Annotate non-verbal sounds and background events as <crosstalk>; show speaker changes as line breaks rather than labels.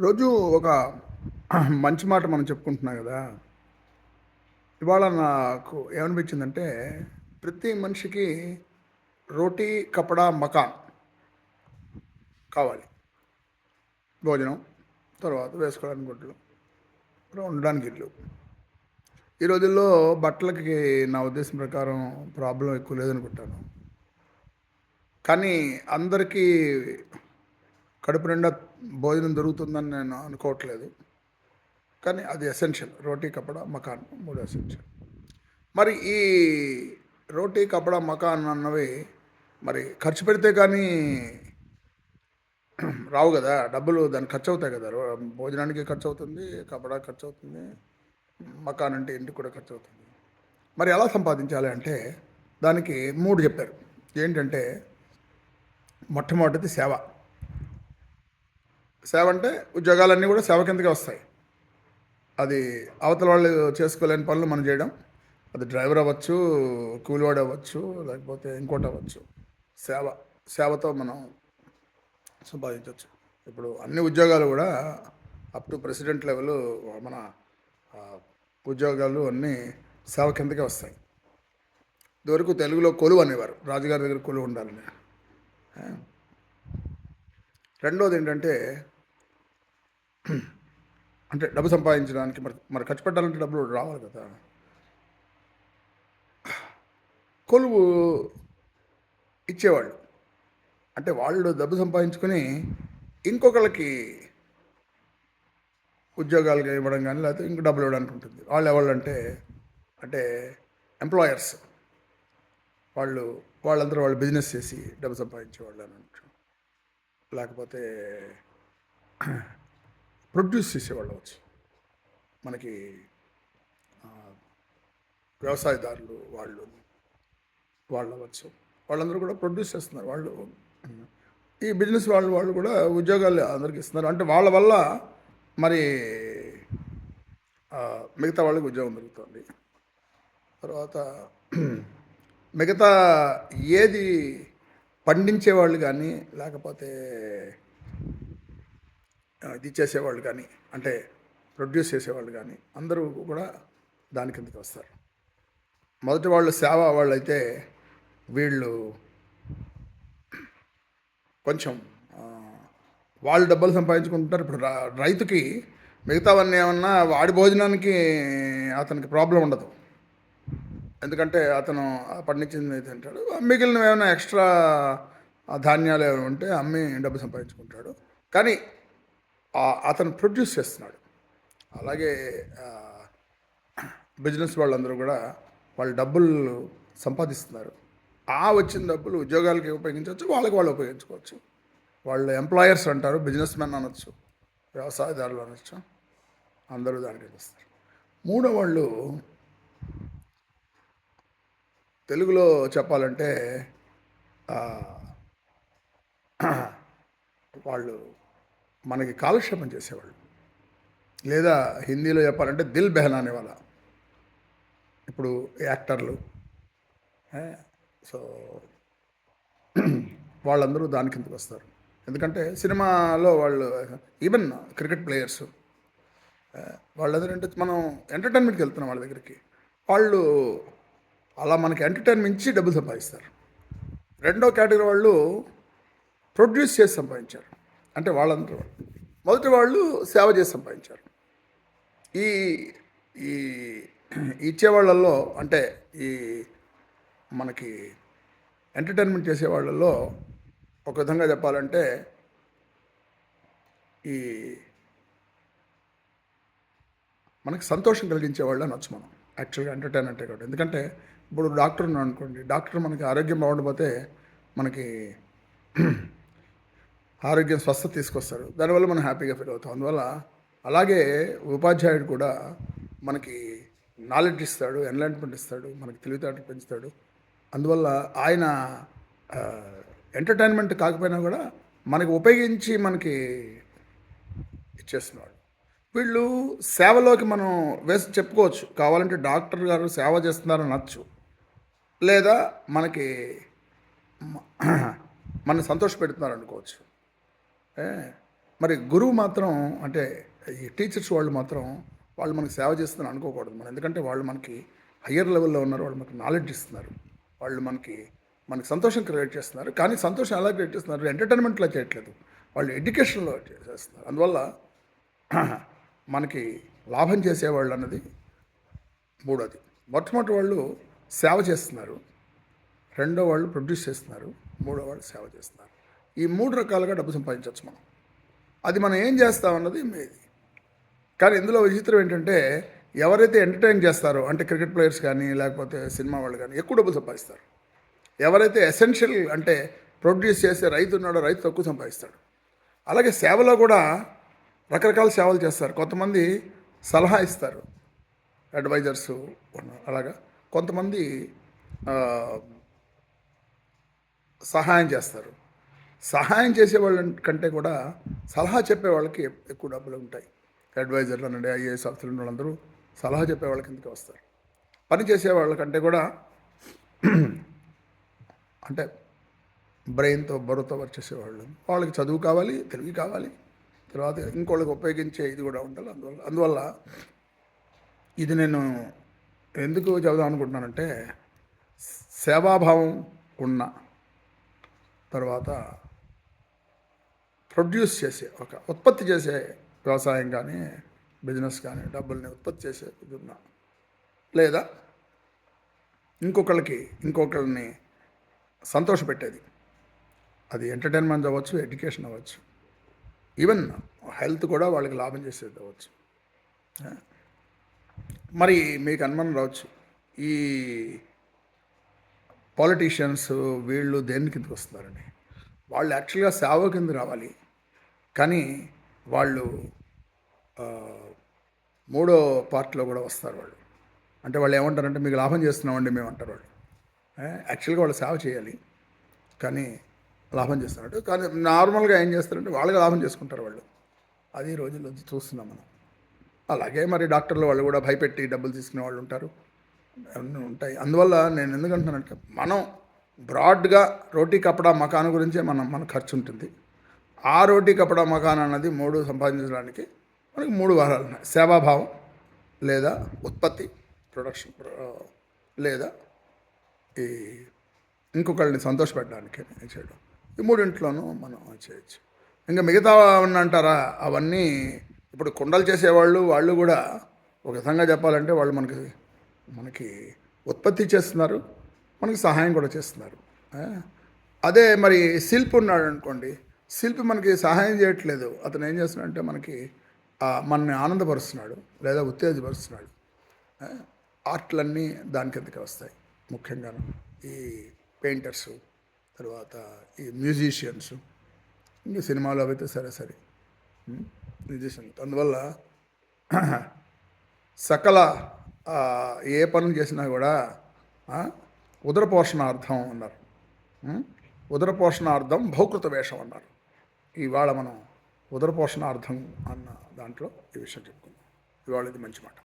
రోజు ఒక మంచి మాట మనం చెప్పుకుంటున్నాం కదా. ఇవాళ నాకు ఏమనిపించిందంటే ప్రతి మనిషికి రోటీ కపడా మకాన్ కావాలి. భోజనం తర్వాత వేసుకోవడానికి గుడ్లు ఉండడానికి ఇల్లు ఈ రోజుల్లో బట్టలకి నా ఉద్దేశం ప్రకారం ప్రాబ్లం ఎక్కువ లేదనుకుంటాను. కానీ అందరికీ కడుపు నిండా భోజనం దొరుకుతుందని నేను అనుకోవట్లేదు. కానీ అది ఎసెన్షియల్ రోటీ కపడా మకాన్ మూడు ఎసెన్షియల్ మరి ఈ రోటీ కపడ మకాన్ అన్నవి మరి ఖర్చు పెడితే కానీ రావు కదా. డబ్బులు దాని ఖర్చు అవుతాయి కదా భోజనానికి ఖర్చు అవుతుంది కపడా ఖర్చు అవుతుంది మకాన్ అంటే ఇంటికి కూడా ఖర్చు అవుతుంది మరి ఎలా సంపాదించాలి అంటే దానికి మూడు చెప్పారు. ఏంటంటే మొట్టమొదటిది సేవ. సేవ అంటే ఉద్యోగాలన్నీ కూడా సేవ కిందకే వస్తాయి. అది అవతల వాళ్ళు చేసుకోలేని పనులు మనం చేయడం. అది డ్రైవర్ అవ్వచ్చు కూలివాడు అవ్వచ్చు లేకపోతే ఇంకోటి అవ్వచ్చు. సేవ సేవతో మనం సంపాదించవచ్చు. ఇప్పుడు అన్ని ఉద్యోగాలు కూడా అప్ టు ప్రెసిడెంట్ లెవెల్ మన ఉద్యోగాలు అన్నీ సేవ కిందకే వస్తాయి. ఇదివరకు తెలుగులో కొలువు అనేవారు. రాజుగారి దగ్గర కొలువు ఉండాలని. రెండోది ఏంటంటే <clears throat> అంటే డబ్బు సంపాదించడానికి మరి మరి ఖర్చు పెట్టాలంటే డబ్బులు రావాలి కదా. కొలువు ఇచ్చేవాళ్ళు. అంటే వాళ్ళు డబ్బు సంపాదించుకొని ఇంకొకళ్ళకి ఉద్యోగాలు ఇవ్వడం కానీ లేకపోతే ఇంకో డబ్బులు ఇవ్వడానికి ఉంటుంది. వాళ్ళు ఎవరంటే అంటే ఎంప్లాయర్స్ వాళ్ళు వాళ్ళందరూ వాళ్ళు బిజినెస్ చేసి డబ్బు సంపాదించేవాళ్ళు అని లేకపోతే ప్రొడ్యూస్ చేసేవాళ్ళు అవచ్చు మనకి వ్యవసాయదారులు వాళ్ళు వాళ్ళు అవ్వచ్చు వాళ్ళందరూ కూడా ప్రొడ్యూస్ చేస్తున్నారు. వాళ్ళు ఈ బిజినెస్ వాళ్ళు వాళ్ళు కూడా ఉద్యోగాలు అందరికి ఇస్తున్నారు. అంటే వాళ్ళ వల్ల మరి మిగతా వాళ్ళకి ఉద్యోగం దొరుకుతుంది. తర్వాత మిగతా ఏది పండించే వాళ్ళు కానీ లేకపోతే ఇది చేసేవాళ్ళు కానీ అంటే ప్రొడ్యూస్ చేసేవాళ్ళు కానీ అందరూ కూడా దాని కిందకి వస్తారు? మొదటి వాళ్ళు సేవ వాళ్ళు అయితే వీళ్ళు కొంచెం వాళ్ళు డబ్బులు సంపాదించుకుంటారు ఇప్పుడు రైతుకి మిగతావన్నీ ఏమన్నా వాడి భోజనానికి అతనికి ప్రాబ్లం ఉండదు. ఎందుకంటే అతను పండించింది తింటాడు మిగిలినవి ఏమైనా ఎక్స్ట్రా ధాన్యాలు ఏమైనా ఉంటే అమ్మి డబ్బు సంపాదించుకుంటాడు. కానీ అతను ప్రొడ్యూస్ చేస్తున్నాడు. అలాగే బిజినెస్ వాళ్ళందరూ కూడా వాళ్ళు డబ్బులు సంపాదిస్తున్నారు. ఆ వచ్చిన డబ్బులు ఉద్యోగాలకి ఉపయోగించవచ్చు వాళ్ళకి వాళ్ళు ఉపయోగించుకోవచ్చు. వాళ్ళు ఎంప్లాయర్స్ అంటారు బిజినెస్ మెన్ అనొచ్చు వ్యవసాయదారులు అనొచ్చు అందరూ దానికి వస్తారు. మూడో వాళ్ళు తెలుగులో చెప్పాలంటే <clears throat> వాళ్ళు మనకి కాలక్షేపం చేసేవాళ్ళు. లేదా హిందీలో చెప్పాలంటే దిల్ బెహనా అనేవాళ్ళ. ఇప్పుడు యాక్టర్లు. సో వాళ్ళందరూ దాని కిందకు వస్తారు. ఎందుకంటే సినిమాలో వాళ్ళు ఈవెన్ క్రికెట్ ప్లేయర్స్ వాళ్ళందరూ అంటే మనం ఎంటర్టైన్మెంట్కి వెళ్తున్నాం వాళ్ళ దగ్గరికి. వాళ్ళు అలా మనకి ఎంటర్టైన్మెంట్ ఇచ్చి డబ్బులు సంపాదిస్తారు. రెండో కేటగిరీ వాళ్ళు ప్రొడ్యూస్ చేసి సంపాదించారు. అంటే వాళ్ళందరూ. మొదటి వాళ్ళు సేవ చేసి సంపాదించారు. ఈ ఈ ఇచ్చే వాళ్ళల్లో అంటే ఈ మనకి ఎంటర్టైన్మెంట్ చేసే వాళ్ళల్లో ఒక విధంగా చెప్పాలంటే ఈ మనకి సంతోషం కలిగించే వాళ్ళు అనొచ్చు మనం యాక్చువల్గా ఎంటర్టైన్ అంటే కూడా ఎందుకంటే ఇప్పుడు డాక్టర్ ఉన్నాడు అనుకోండి డాక్టర్ మనకి ఆరోగ్యం బాగుండకపోతే మనకి ఆరోగ్యం స్వస్థత తీసుకొస్తారు. దానివల్ల మనం హ్యాపీగా ఫీల్ అవుతాం. అందువల్ల అలాగే ఉపాధ్యాయుడు కూడా మనకి నాలెడ్జ్ ఇస్తాడు ఎన్లైన్మెంట్ ఇస్తాడు మనకి తెలివితేటలు పెంచుతాడు. అందువల్ల ఆయన ఎంటర్టైన్మెంట్ కాకపోయినా కూడా మనకి ఉపయోగించి మనకి ఇచ్చేస్తున్నాడు. వీళ్ళు సేవలోకి మనం వేసి చెప్పుకోవచ్చు. కావాలంటే డాక్టర్ గారు సేవ చేస్తున్నారని అనొచ్చు. లేదా మనకి <clears throat> మన సంతోష పెడుతున్నారు అనుకోవచ్చు మరి గురువు మాత్రం అంటే ఈ టీచర్స్ వాళ్ళు మాత్రం వాళ్ళు మనకి సేవ చేస్తున్నారు అనుకోకూడదు మనం. ఎందుకంటే వాళ్ళు మనకి హయ్యర్ లెవెల్లో ఉన్నారు వాళ్ళు మనకి నాలెడ్జ్ ఇస్తున్నారు. వాళ్ళు మనకి మనకి సంతోషం క్రియేట్ చేస్తున్నారు. కానీ సంతోషం ఎలా క్రియేట్ చేస్తున్నారు? ఎంటర్టైన్మెంట్లో చేయట్లేదు. వాళ్ళు ఎడ్యుకేషన్లో చేస్తున్నారు. అందువల్ల <clears throat> మనకి లాభం చేసేవాళ్ళు అన్నది మూడోది. మొట్టమొదటి వాళ్ళు సేవ చేస్తున్నారు. రెండో వాళ్ళు ప్రొడ్యూస్ చేస్తున్నారు. మూడో వాళ్ళు సేవ చేస్తున్నారు. ఈ మూడు రకాలుగా డబ్బు సంపాదించవచ్చు మనం. అది మనం ఏం చేస్తామన్నది ఇది కానీ ఇందులో విచిత్రం ఏంటంటే ఎవరైతే ఎంటర్టైన్ చేస్తారో అంటే క్రికెట్ ప్లేయర్స్ కానీ లేకపోతే సినిమా వాళ్ళు కానీ ఎక్కువ డబ్బులు సంపాదిస్తారు. ఎవరైతే ఎసెన్షియల్ అంటే ప్రొడ్యూస్ చేసే రైతు ఉన్నాడో రైతు తక్కువ సంపాదిస్తాడు. అలాగే సేవలో కూడా రకరకాల సేవలు చేస్తారు. కొంతమంది సలహా ఇస్తారు. అడ్వైజర్స్ అలాగా కొంతమంది సహాయం చేస్తారు. సహాయం చేసే వాళ్ళ కంటే కూడా సలహా చెప్పే వాళ్ళకి ఎక్కువ డబ్బులు ఉంటాయి. అడ్వైజర్లు అనండి ఐఏఎస్ ఆఫీసర్లు ఉన్న వాళ్ళందరూ సలహా చెప్పే వాళ్ళకి కిందకి వస్తారు? పని చేసే వాళ్ళకంటే కూడా <clears throat> అంటే బ్రెయిన్తో బరువుతో వర్క్ చేసేవాళ్ళు వాళ్ళకి చదువు కావాలి తెలివి కావాలి తర్వాత ఇంకోళ్ళకి ఉపయోగించే ఇది కూడా ఉండాలి. అందువల్ల అందువల్ల ఇది నేను ఎందుకు చెబుదాం అనుకుంటున్నానంటే సేవాభావం ఉన్న తర్వాత ప్రొడ్యూస్ చేసే ఒక ఉత్పత్తి చేసే వ్యవసాయం కానీ బిజినెస్ కానీ డబ్బుల్ని ఉత్పత్తి చేసే ఉన్నా లేదా ఇంకొకళ్ళకి ఇంకొకళ్ళని సంతోషపెట్టేది. అది ఎంటర్టైన్మెంట్ అవ్వచ్చు ఎడ్యుకేషన్ అవ్వచ్చు. ఈవెన్ హెల్త్ కూడా వాళ్ళకి లాభం చేసేది అవ్వచ్చు. మరి మీకు అనుమానం రావచ్చు. ఈ పాలిటీషియన్స్ వీళ్ళు దేనికి వస్తున్నారండి? వాళ్ళు యాక్చువల్గా సేవ కింద రావాలి. కానీ వాళ్ళు మూడో పార్ట్లో కూడా వస్తారు వాళ్ళు. అంటే వాళ్ళు ఏమంటారంటే మీకు లాభం చేస్తున్నామండి మేము అంటారు వాళ్ళు. యాక్చువల్గా వాళ్ళు సేవ చేయాలి. కానీ లాభం చేస్తున్నట్టు. కానీ నార్మల్గా ఏం చేస్తారంటే వాళ్ళకి లాభం చేసుకుంటారు వాళ్ళు. అది రోజుల్లో చూస్తున్నాం మనం. అలాగే మరి డాక్టర్లు వాళ్ళు కూడా భయపెట్టి డబ్బులు తీసుకునే వాళ్ళు ఉంటారు. అన్నీ ఉంటాయి. అందువల్ల నేను ఎందుకంటున్నానంటే మనం బ్రాడ్గా రోటీ కపడా మకాన్ గురించే మనం మన ఖర్చు ఉంటుంది ఆ రోటీ కపడా మకాన్ అన్నది మూడు సంపాదించడానికి మనకి మూడు వారాలు ఉన్నాయి. సేవాభావం లేదా ఉత్పత్తి ప్రొడక్షన్ లేదా ఈ ఇంకొకళ్ళని సంతోషపెట్టడానికి చేయడం. ఈ మూడింట్లోనూ మనం చేయొచ్చు. ఇంకా మిగతా అంటారా? అవన్నీ ఇప్పుడు కుండలు చేసేవాళ్ళు వాళ్ళు కూడా ఒక విధంగా చెప్పాలంటే వాళ్ళు మనకి మనకి ఉత్పత్తి చేస్తున్నారు. మనకి సహాయం కూడా చేస్తున్నారు. అదే మరి శిల్పి ఉన్నాడు అనుకోండి శిల్పి మనకి సహాయం చేయట్లేదు. అతను ఏం చేస్తున్నాడంటే మనకి మనని ఆనందపరుస్తున్నాడు లేదా ఉత్తేజపరుస్తున్నాడు. ఆర్ట్లన్నీ దాని కిందకి వస్తాయి ముఖ్యంగా ఈ పెయింటర్స్ తర్వాత ఈ మ్యూజిషియన్స్ ఇంకా సినిమాలు అయితే సరే సరే. మ్యూజిషియన్ అందువల్ల <clears throat> సకల ఏ పనులు చేసినా కూడా ఉదర పోషణార్థం అన్నారు. ఉదర పోషణార్థం భౌకృత వేషం అన్నారు. ఇవాళ మనం ఉదర పోషణార్థం అన్న దాంట్లో ఈ విషయం చెప్పుకుందాం. ఇవాళ ఇది మంచి మాట.